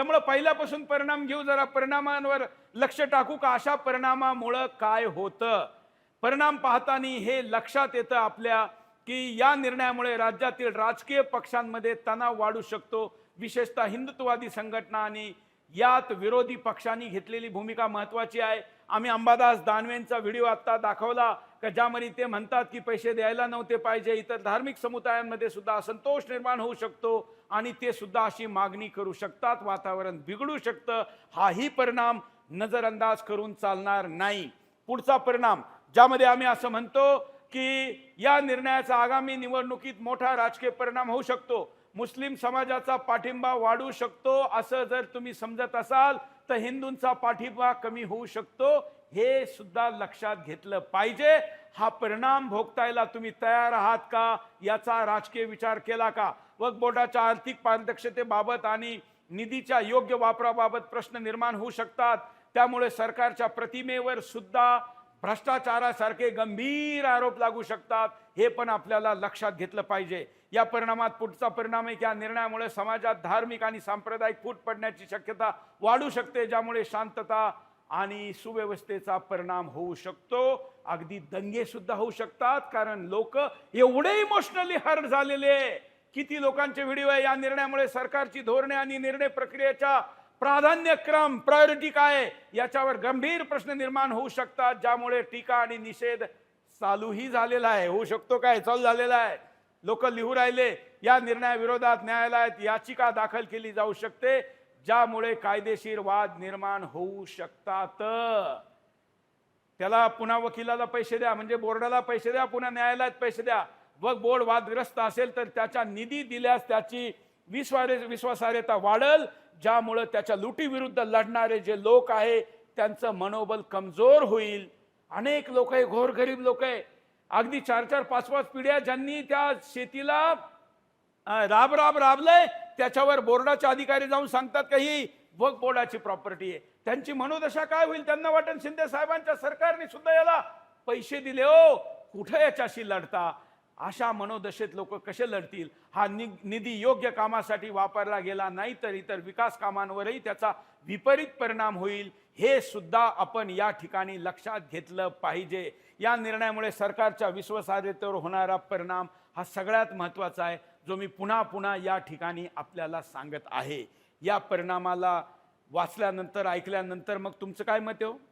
त्यामुळं पहिल्यापासून परिणाम घेऊ जरा परिणामांवर लक्ष टाकू का? अशा परिणामामुळं काय होतं? परिणाम पाहताना हे लक्षात येतं आपल्या की या निर्णयामुळे राज्यातील राजकीय पक्षांमध्ये तणाव वाढू शकतो. विशेषतः हिंदुत्ववादी संघटना आणि यात विरोधी पक्षांनी घेतलेली भूमिका महत्त्वाची आहे. आम्ही अंबादास दानवेंचा व्हिडिओ आत्ता दाखवला का ज्यामध्ये ते म्हणतात की पैसे द्यायला नव्हते पाहिजे इतर धार्मिक समुदायांमध्ये सुद्धा असंतोष निर्माण होऊ शकतो आणि ते सुद्धा अशी मागणी करू शकतात वातावरण बिघडू शकतं. हाही परिणाम नजरअंदाज करून चालणार नाही. पुढचा परिणाम ज्यामध्ये आम्ही असं म्हणतो की या निर्णयाचा आगामी निवडणुकीत मोठा राजकीय परिणाम होऊ शकतो. मुस्लिम समाजाचा पाठिंबा वाढू शकतो असं जर तुम्ही समजत असाल तर हिंदूंचा पाठिंबा कमी होऊ शकतो. हे सुद्धा लक्षात घेतलं पाहिजे. हा परिणाम भोगतायला तुम्ही तयार आहात का? याचा राजकीय विचार केला का? वक बोर्डाच्या आर्थिक पारदर्शतेबाबत आणि निधीच्या योग्य वापराबाबत प्रश्न निर्माण होऊ शकतात. त्यामुळे सरकारच्या प्रतिमेवर सुद्धा भ्रष्टाचारासारखे गंभीर आरोप लागू शकतात हे पण आपल्याला लक्षात घेतलं पाहिजे. या परिणामात पुढचा परिणाम आहे की या निर्णयामुळे समाजात धार्मिक आणि सांप्रदायिक फूट पडण्याची शक्यता वाढू शकते ज्यामुळे शांतता आणि सुव्यवस्थेचा परिणाम होऊ शकतो. अगदी दंगे सुद्धा होऊ शकतात कारण लोक एवढे इमोशनली हर्ट झालेले किती लोकांचे व्हिडिओ आहे या निर्णयामुळे सरकारची धोरणे आणि निर्णय प्रक्रियेच्या प्राधान्यक्रम प्रायोरिटी काय याच्यावर गंभीर प्रश्न निर्माण होऊ शकतात ज्यामुळे टीका आणि निषेध चालूही झालेला आहे. होऊ शकतो काय? चालू झालेला आहे. लोक लिहू राहिले या निर्णयाविरोधात न्यायालयात याचिका दाखल केली जाऊ शकते ज्यामुळे कायदेशीर वाद निर्माण होऊ शकतात. त्याला पुन्हा वकिलाला पैसे द्या म्हणजे बोर्डाला पैसे द्या पुन्हा न्यायालयात पैसे द्या. व बोर्ड वादग्रस्त असेल तर त्याच्या निधी दिल्यास त्याची विश्वारे विश्वासार्हता वाढल ज्यामुळं त्याच्या लुटीविरुद्ध लढणारे जे लोक आहे त्यांचं मनोबल कमजोर होईल. अनेक लोक आहे घोरगरीब लोक आहे. अगदी चार चार पाच पाच पिढ्या ज्यांनी त्या शेतीला राब राब राबलंय त्याच्यावर बोर्डाचे अधिकारी जाऊन सांगतात का ही वक बोर्डाची प्रॉपर्टी आहे. त्यांची मनोदशा काय होईल त्यांना वाटेल शिंदे साहेबांच्या सरकारने सुद्धा याला पैसे दिले हो. कुठं याच्याशी लढता? अशा मनोदशेत लोक कसे लढतील? हा नि- निधी योग्य कामासाठी वापरला गेला नाही तर इतर विकास कामांवरही त्याचा विपरीत परिणाम होईल हे सुद्धा आपण या ठिकाणी लक्षात घेतलं पाहिजे. या निर्णयामुळे सरकारच्या विश्वासार्हतेवर होणारा परिणाम हा सगळ्यात महत्त्वाचा आहे जो मी पुन्हा पुन्हा या ठिकाणी आपल्याला सांगत आहे. या परिणामाला वाचल्यानंतर ऐकल्यानंतर मग तुमचं काय मत आहे हो?